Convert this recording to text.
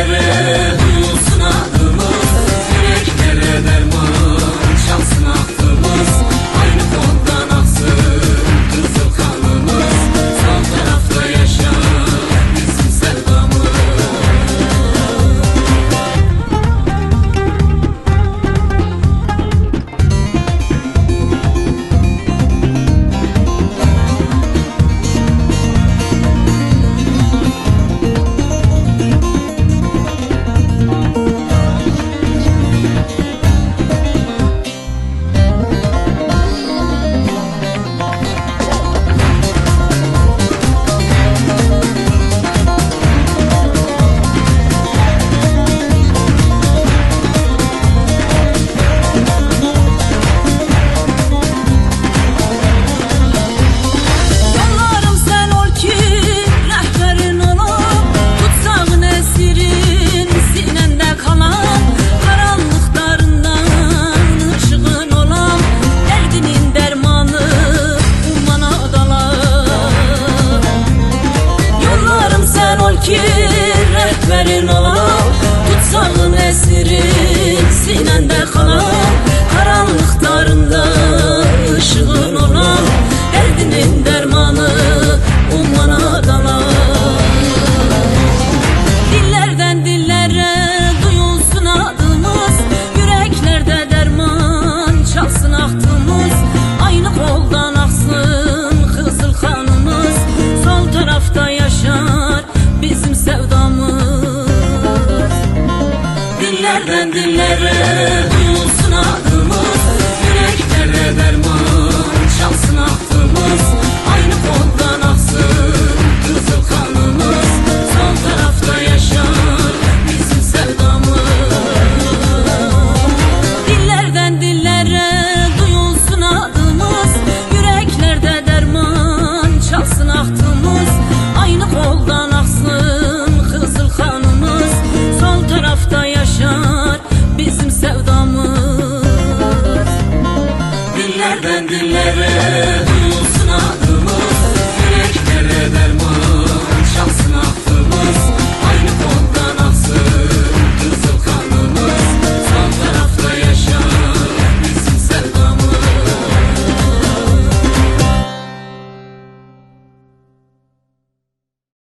Dillerden Dinlerden dinlere duyulsun adımız. Yüreklere derman çalsın aklımız. Aynı koddan aksın kızıl kanımız. Sol tarafta yaşar bizim sevdamız. Dillerden dillere duyulsun adımız. Yüreklerde derman çalsın aklımız. Aynı koldan günlere